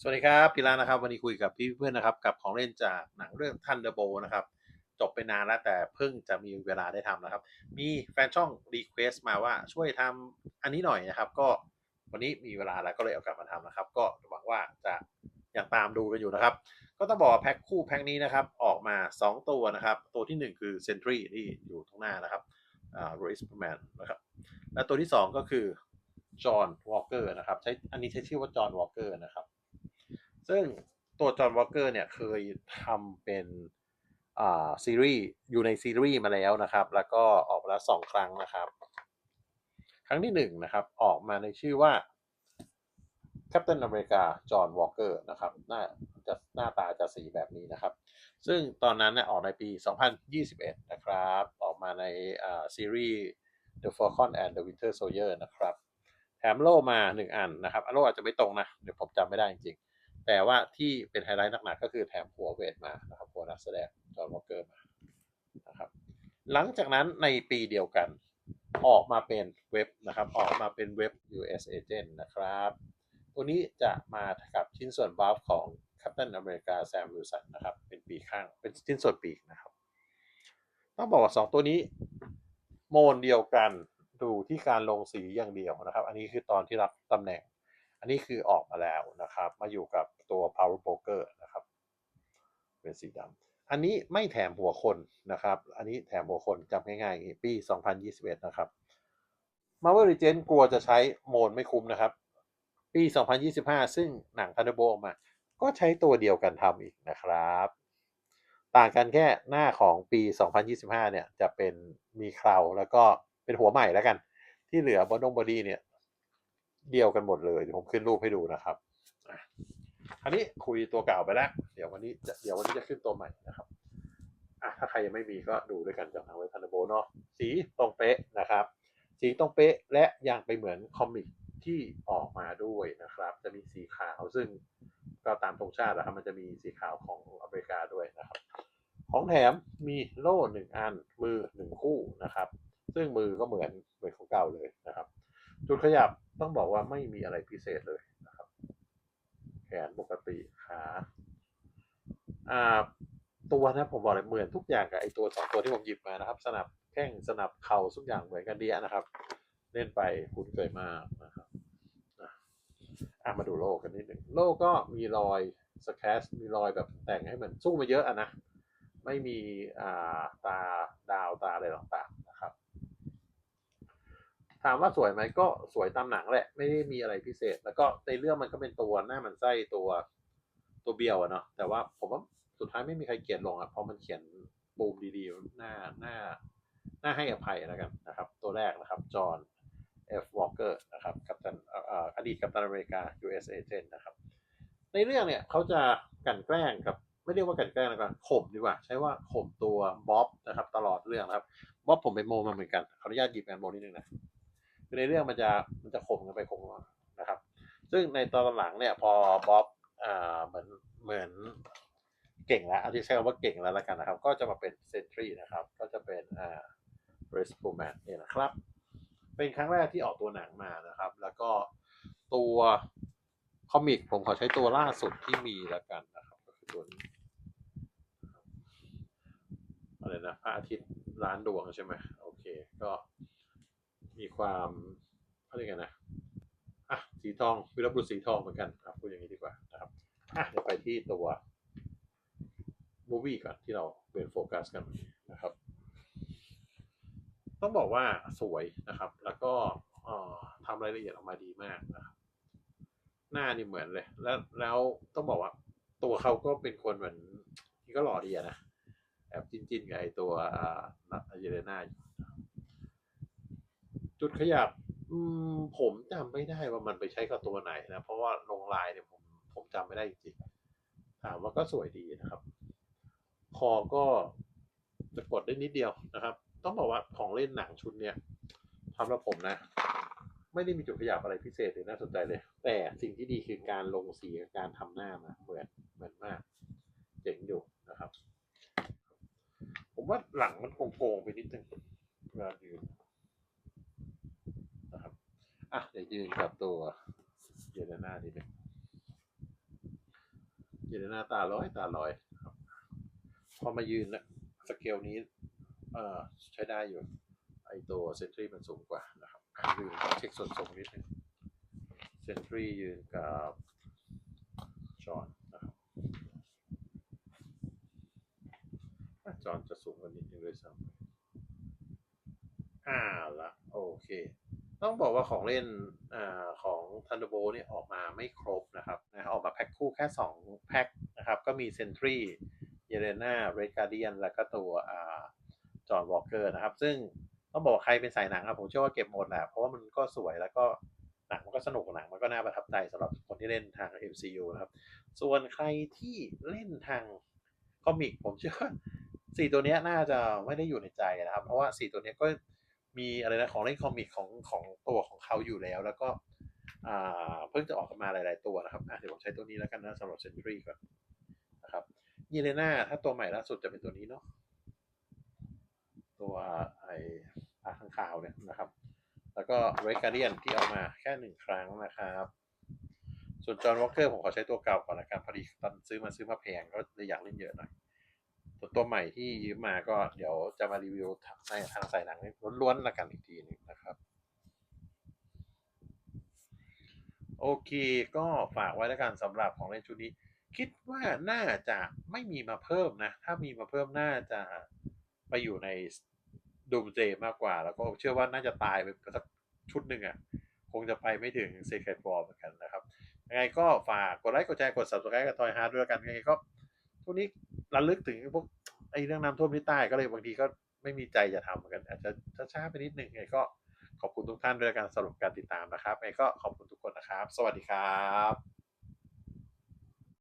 สวัสดีครับพี่ลานะครับ วันนี้คุยกับพี่เพื่อนนะครับ กับของเล่นจากหนังเรื่อง thunderbol นะครับ จบไปนานแล้วแต่เพิ่งจะมีเวลาได้ทำนะครับ มีแฟนช่องรีเควสต์มาว่าช่วยทำอันนี้หน่อยนะครับ ก็วันนี้มีเวลาแล้วก็เลยเอากลับมาทำนะครับ ก็หวังว่าจะยังตามดูกันอยู่นะครับ ก็ต้องบอกว่าแพ็คคู่แพ็คนี้นะครับ ออกมา 2 ตัวนะครับ ตัวทีหนึ่1 คือ Sentry ที่อยู่ตรงหน้านะครับอ่า r o y s p e r m a n นะครับ และตัวที่ 2 ก็คือจอห์นวอลเกอร์นะครับใช้อันนี้ใช้ชื่อว่าจอห์นวอลเกอร์นะครับ ซึ่งตัวจอห์นวอลเกอร์เนี่ยเคยทำเป็นอ่าซีรีส์อยู่ในซีรีส์มาแล้วนะครับ แล้วก็ออกมาแล้วสองครั้งนะครับ ครั้งที่หนึ่งนะครับ ออกมาในชื่อว่า Captain America John Walker นะครับหน้าจะหน้าตาจะสีแบบนี้นะครับ ซึ่งตอนนั้นเนี่ยออกในปี 2021 นะครับ ออกมาในอ่าซีรีส์ The Falcon and the Winter Soldier นะครับ แถมโล่มา 1 อันนะครับ โล่อาจจะไม่ตรงนะ เดี๋ยวผมจำไม่ได้จริงๆ แต่ว่าที่เป็นไฮไลท์หนักๆก็คือแถมหัวเวทมานะครับหัวนักแสดงจอห์นวอลเกอร์มานะครับ หลังจากนั้นในปีเดียวกันออกมาเป็นเว็บนะครับ ออกมาเป็นเว็บ US Agent นะครับตัวนี้จะมากับชิ้นส่วนบัฟของ Captain America Sam Wilson นะครับ เป็นปีข้างเป็นชิ้นส่วนปีกนะครับ ต้องบอกว่า2ตัวนี้โมนเดียวกันดูที่การลงสีอย่างเดียวนะครับ อันนี้คือตอนที่รับตำแหน่ง อันนี้คือออกมาแล้วนะครับ มาอยู่กับตัว Power Broker นะครับ เป็นสีดำอันนี้ไม่แถมหัวคนนะครับ อันนี้แถมหัวคนจำง่ายๆอย่างนี้ปี 2021 นะครับ Marvel Legends กลัวจะใช้โหมดไม่คุ้มนะครับ ปี 2025 ซึ่งหนัง Thunderbolt ออกมา ก็ใช้ตัวเดียวกันทำอีกนะครับ ต่างกันแค่หน้าของปี 2025 เนี่ย จะเป็นมีคราวแล้วก็เป็นหัวใหม่แล้วกัน ที่เหลือบอดงบอดีเนี่ย เดียวกันหมดเลยเดี๋ยวผมขึ้นรูปให้ดูนะครับอันนี้คุยตัวเก่าไปแล้ว เดี๋ยววันนี้จะเดี๋ยววันนี้จะขึ้นตัวใหม่นะครับอะถ้าใครยังไม่มีก็ดูด้วยกันจากทางเว็บทันโบเนาะสีตรงเป๊ะนะครับ สีตรงเป๊ะและยังไปเหมือนคอมิกที่ออกมาด้วยนะครับ จะมีสีขาวซึ่งก็ตามธงชาตินะครับมันจะมีสีขาวของอเมริกาด้วยนะครับ ของแถมมีโล่หนึ่งอันมือหนึ่งคู่นะครับ ซึ่งมือก็เหมือนเหมือนของเก่าเลยนะครับ จุดขยับ ต้องบอกว่าไม่มีอะไรพิเศษเลยนะครับ แขนปกติขาอ่าตัวนะผมบอกเลยเหมือนทุกอย่างกับไอตัวสองตัวที่ผมหยิบมานะครับ สนับแข้งสนับเข่าทุกอย่างเหมือนกันดีนะครับ เล่นไปคุ้นเคยมากนะครับอะมาดูโลกันนิดหนึ่งโลก็มีรอยสแคชมีรอยแบบแต่งให้เหมือนสู้มาเยอะอะนะ ไม่มีอ่าตาดาวตาอะไรต่างๆนะครับ ถามว่าสวยไหมก็สวยตามหนังแหละ ไม่ได้มีอะไรพิเศษ แล้วก็ในเรื่องมันก็เป็นตัวหน้ามันไส้ตัวตัวเบียวอะเนาะแต่ว่าผมว่าสุดท้ายไม่มีใครเกลียดลงอะเพราะมันเขียนบูมดีๆหน้าหน้าหน้าให้อภัยแล้วกันนะครับ ตัวแรกนะครับจอห์นเอฟวอลเกอร์นะครับกัปตันอดีตกัปตันอเมริกา US Agent นะครับ ในเรื่องเนี่ยเขาจะกันแกล้งกับไม่เรียกว่ากันแกล้งนะครับข่มดีกว่า ใช้ว่าข่มตัวบ๊อบนะครับ ตลอดเรื่องนะครับบ๊อบผมไปโมมาเหมือนกันขออนุญาตหยิบงานโมนิดนึงนะ คือในเรื่องมันจะมันจะข่มกันไปข่มกันนะครับ ซึ่งในตอนหลังเนี่ย พอบ๊อบอ่าเหมือนเหมือนเก่งแล้วเอาที่ใช้คำว่าเก่งแล้วละกันนะครับ ก็จะมาเป็นเซนทรีนะครับ ก็จะเป็นอ่าเรสปูแมนเนี่ยนะครับ เป็นครั้งแรกที่ออกตัวหนังมานะครับ แล้วก็ตัวคอมิกผมขอใช้ตัวล่าสุดที่มีล้วกันนะครับ ก็คือตัวนี้อะไรนะพระอาทิตย์ล้านดวงใช่ไหมโอเค ก็ มีความเขาเรียกกันนะอะสีทองวิรบุรุษสีทองเหมือนกันอะพูดอย่างนี้ดีกว่านะครับอะเดี๋ยวไปที่ตัวมูวี่ก่อนที่เราเป็นโฟกัสกันนะครับ ต้องบอกว่าสวยนะครับ แล้วก็เอ่อทำรายละเอียดออกมาดีมากนะครับหน้านี่เหมือนเลย แล้วแล้วต้องบอกว่า ตัวเขาก็เป็นคนเหมือนที่ก็หล่อดีอะนะแอบจิ้นจิ้นๆกับไอตัวอ่านัทเยเลนาอยู่ จุดขยับ อืมผมจำไม่ได้ว่ามันไปใช้กับตัวไหนนะ เพราะว่าลงลายเนี่ยผมผมจำไม่ได้จริงๆถามว่าก็สวยดีนะครับ คอก็จะกดได้นิดเดียวนะครับ ต้องบอกว่าของเล่นหนังชุดเนี้ยสำหรับผมนะ ไม่ได้มีจุดขยับอะไรพิเศษหรือน่าสนใจเลย แต่สิ่งที่ดีคือการลงสีกับการทำหน้ามาเหมือนเหมือนมาก เจ๋งอยู่นะครับ ผมว่าหลังมันโกงๆไปนิดนึงเวลายืนะครับ อะเดี๋ยวยืนกับตัวเยเลนานิดนึงหน้าตาลอยตาลอยครับ พอมายืนนะสเกลนี้ เอ่อใช้ได้อยู่ ไอตัวเซนทรีมันสูงกว่านะครับอะยืนเช็คส่วนสูงนิดนึงเซนทรียืนกับจอห์นนะครับจอห์นจะสูงกว่านิดนึงเลยซ้ำอ่าละโอเค ต้องบอกว่าของเล่นอของ Thunderbolt เนี่ยออกมาไม่ครบนะครับนะออกมาแพ็คคู่แค่ 2 แพ็คนะครับ ก็มี Sentry เยเลนาเรดการเดียนแล้วก็ตัวจอห์นวอลเกอร์นะครับ ซึ่งต้องบอกใครเป็นสายหนังครับ ผมเชื่อว่าเก็บหมดแหละเพราะว่ามันก็สวยแล้วก็หนังมันก็สนุกหนังมันก็น่าประทับใจสำหรับคนที่เล่นทาง MCU นะครับ ส่วนใครที่เล่นทางคอมิกผมเชื่อสี่ตัวเนี้ยน่าจะไม่ได้อยู่ในใจนะครับ เพราะว่าสี่ตัวเนี้ยก็ มีอะไรนะของเล่นคอมิกของของตัวของเขาอยู่แล้ว แล้วก็เพิ่งจะออกมาหลาย ๆ ตัวนะครับเดี๋ยวผมใช้ตัวนี้แล้วกันนะสำหรับเซนทรีก่อนนะครับยีเลน่าถ้าตัวใหม่ล่าสุดจะเป็นตัวนี้เนาะตัวไออาข้างขาวเนี่ยนะครับ แล้วก็เรกาเดียนที่เอามาแค่หนึ่งครั้งนะครับส่วนจอห์นวอลเกอร์ผมขอใช้ตัวเก่าก่อนละกันพอดีตอนซื้อมาซื้อมาแพงก็เลยอยากเล่นเยอะหน่อย ตัวใหม่ที่ยืมมาก็เดี๋ยวจะมารีวิวในทางสายหนังล้วนๆละกันอีกทีนึงนะครับ โอเค ก็ฝากไว้แล้วกันสำหรับของเล่นชุดนี้ คิดว่าน่าจะไม่มีมาเพิ่มนะ ถ้ามีมาเพิ่มน่าจะไปอยู่ในดูมเจมากกว่า แล้วก็เชื่อว่าน่าจะตายไปสักชุดหนึ่งอะคงจะไปไม่ถึง Secret War เหมือนกันนะครับ ยังไงก็ฝากกดไลค์ กดแชร์ กด subscribe กับทอยฮาร์ดด้วยกันยังไงก็ทุกนี้ระลึกถึงพวก ไอ้เรื่องน้ำท่วมที่ใต้ก็เลยบางทีก็ไม่มีใจจะทำเหมือนกัน อาจจะช้าๆไปนิดนึงยังไงก็ขอบคุณทุกท่านด้วยการสรุปการติดตามนะครับไงก็ขอบคุณทุกคนนะครับ สวัสดีครับ